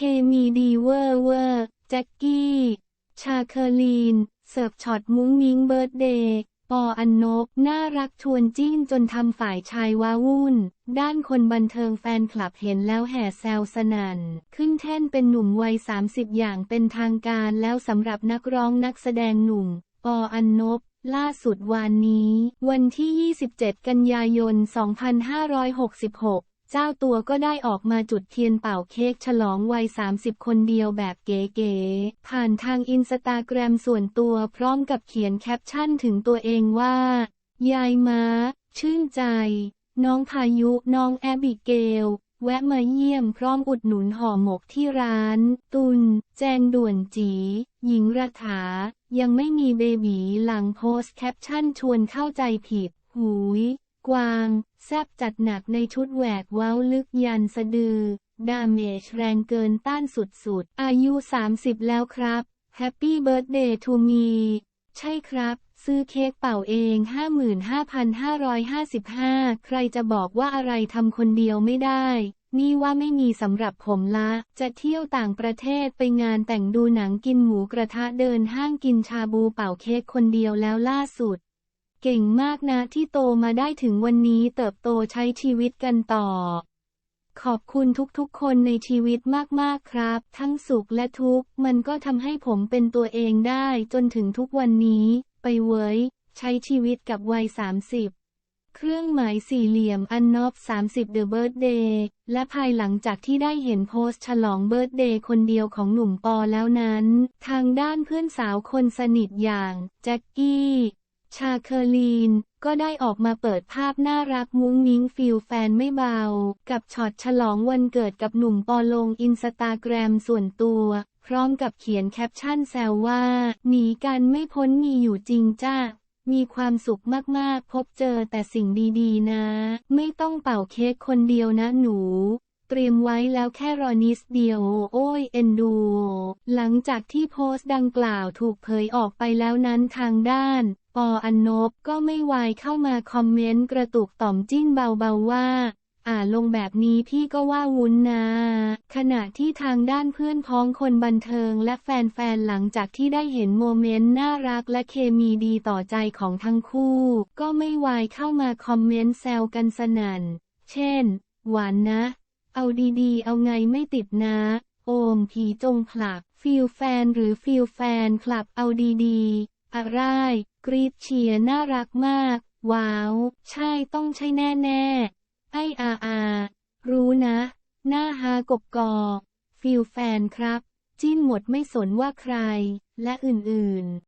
คมีดีเวอร์เวอร์แจ็คกี้ ชาเคอรีน เสิร์ฟช็อตมุ้งมิ้งเบิร์ดเดย์ปออันนบน่ารักชวนจิ้นจนทำฝ่ายชายว้าวุ่น ด้านคนบันเทิงแฟนคลับเห็นแล้วแห่แซวสนั่น ขึ้นแท่นเป็นหนุ่มวัย 30 อย่างเป็นทางการแล้วสำหรับนักร้องนักแสดงหนุ่ม ปออันนบล่าสุดวานนี้ วันที่ 27 กันยายน 2566 เจ้าตัวก็ได้ออกมาจุดเทียนเป่าเค้กฉลองวัย 30 คนเดียวแบบเก๋ๆ ผ่านทางอินสตาแกรมส่วนตัวพร้อมกับเขียนแคปชั่นถึงตัวเองว่า ยายมาชื่นใจ น้องพายุน้องแอบิเกล แวะมาเยี่ยมพร้อมอุดหนุนห่อหมกที่ร้าน ตุน แจงด่วนจี หญิงรัฐา ยังไม่มีเบบีหลังโพสต์แคปชั่นชวนเข้าใจผิด หูย กวาง แซบจัดหนักในชุดแหวกเว้าลึกยันสะดือ ดาเมจแรงเกินต้านสุดๆ อายุ 30 แล้วครับแฮปปี้เบิร์ a เดย์ทูมี ใช่ครับ ซื้อเค้กเป่าเอง 55,555 ใครจะบอกว่าอะไรทำคนเดียวไม่ได้ นี่ว่าไม่มีสำหรับผมละ จะเที่ยวต่างประเทศไปงานแต่งดูหนังกินหมูกระทะเดินห้างกินชาบูเป่าเค้กคนเดียวแล้วล่าสุด เก่งมากนะที่โตมาได้ถึงวันนี้เติบโตใช้ชีวิตกันต่อ ขอบคุณทุกๆคนในชีวิตมากๆครับ ทั้งสุขและทุกข์มันก็ทำให้ผมเป็นตัวเองได้จนถึงทุกวันนี้ ไปเว้ย ใช้ชีวิตกับวัย 30เครื่องหมายสี่เหลี่ยมอันนอบ30 The Birthday และภายหลังจากที่ได้เห็นโพสต์ฉลองเบิร์ a เดย์คนเดียวของหนุ่มปอแล้วนั้น ทางด้านเพื่อนสาวคนสนิทอย่าง แจ็คกี้ ชาเคอรีน ก็ได้ออกมาเปิดภาพน่ารักมุ้งมิ้งฟิลแฟนไม่เบา กับช็อตฉลองวันเกิดกับหนุ่มปอลงอินสตาแกรมส่วนตัว พร้อมกับเขียนแคปชั่นแซวว่า หนีกันไม่พ้นมีอยู่จริงจ้ามีความสุขมากๆ พบเจอแต่สิ่งดีๆนะ ไม่ต้องเป่าเค้กคนเดียวนะหนู เตรียมไว้แล้วแค่รอนิดเดียวโอ้ยเอ็นดู หลังจากที่โพสต์ดังกล่าวถูกเผยออกไปแล้วนั้นทางด้าน ปออันนบก็ไม่วายเข้ามาคอมเมนต์กระตุกต่อมจิ้นเบาๆว่าอ่าลงแบบนี้พี่ก็ว่าวุ้นนะ ขณะที่ทางด้านเพื่อนพ้องคนบันเทิงและแฟนๆ หลังจากที่ได้เห็นโมเมนต์น่ารักและเคมีดีต่อใจของทั้งคู่ ก็ไม่วายเข้ามาคอมเมนต์แซวกันสนั่น เช่น หวานนะ เอาดีๆ เอาไงไม่ติดนะ โอมผีจงผลัก ฟิลแฟนหรือฟิลแฟนคลับเอาดีๆ อะไรายกรีดเชียร์น่ารักมาก ว้าว ใช่ต้องใช่แน่ๆ ไออาอารู้นะ หน้าฮากบกอกฟิลแฟนครับ จิ้นหมดไม่สนว่าใคร และอื่นๆ